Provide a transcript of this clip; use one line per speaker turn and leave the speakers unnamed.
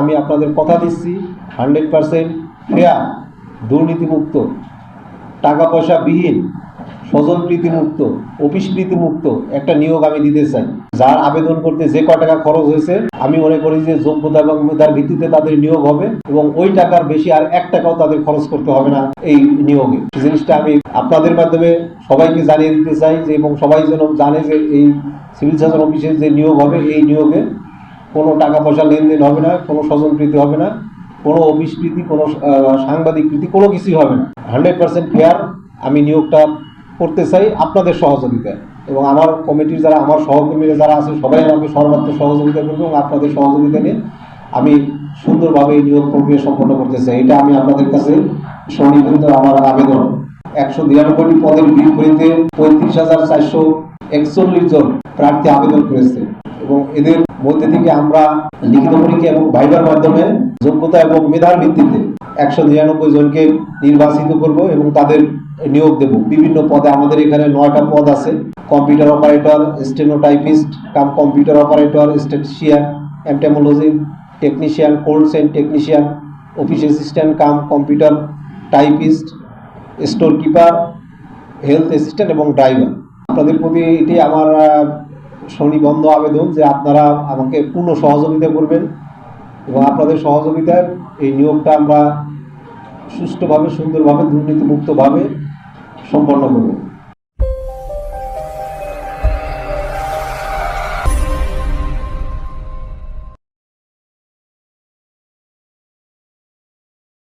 আমি আপনাদের কথা দিচ্ছি। হান্ড্রেড পারসেন্ট ফেয়ার দুর্নীতিমুক্ত টাকা পয়সা বিহীন স্বজন প্রীতিমুক্ত অফিস প্রীতিমুক্ত একটা নিয়োগ আমি দিতে চাই। যার আবেদন করতে যে ক টাকা খরচ হয়েছে, আমি মনে করি যে যোগ্যতা এবং মেধার ভিত্তিতে তাদের নিয়োগ হবে এবং ওই টাকার বেশি আর এক টাকাও তাদের খরচ করতে হবে না এই নিয়োগে। জিনিসটা আমি আপনাদের মাধ্যমে সবাইকে জানিয়ে দিতে চাই যে এবং সবাই যেন জানে যে এই সিভিল সার্জন অফিসে যে নিয়োগ হবে, এই নিয়োগে কোনো টাকা পয়সা লেনদেন হবে না, কোনো স্বজনপ্রীতি হবে না, কোনো অফিস প্রীতি, কোনো সাংবাদিক প্রীতি, কোনো কিছুই হবে না। হান্ড্রেড পার্সেন্ট ফেয়ার আমি নিয়োগটা করতে চাই আপনাদের সহযোগিতায় এবং আমার কমিটির যারা, আমার সহকর্মীরা যারা আছে, সবাই আমাকে সর্বাত্মক সহযোগিতা করবে এবং আপনাদের সহযোগিতা নিয়ে আমি সুন্দরভাবে এই নিয়োগ প্রক্রিয়া সম্পন্ন করতে চাই। এটা আমি আপনাদের কাছে সন্নিহিত আমার আবেদন। একশো নিরানব্বইটি পদের বিপরীতে পঁয়ত্রিশ হাজার চারশো একচল্লিশ জন প্রার্থী আবেদন করেছে এবং এদের মধ্যে থেকে আমরা লিখিত পরীক্ষা এবং ভাইবার মাধ্যমে যোগ্যতা এবং মেধার ভিত্তিতে একশো নিরানব্বই জনকে নির্বাচিত করব এবং তাদের নিয়োগ দেব। বিভিন্ন পদে আমাদের এখানে নয়টা পদ আছে। Computer operator, stenotypist, cum computer operator, statistician entomology technician cold chain technician, office assistant, cum computer typist store keeper health assistant এবং ড্রাইভার। আপনাদের প্রতি এটি আমার আহ, বন্ধ আবেদন যে আপনারা আমাকে পূর্ণ সহযোগিতা করবেন এবং আপনাদের সহযোগিতায় এই নিয়োগটা আমরা সুষ্ঠুভাবে সুন্দরভাবে দুর্নীতিমুক্তভাবে সম্পন্ন করব।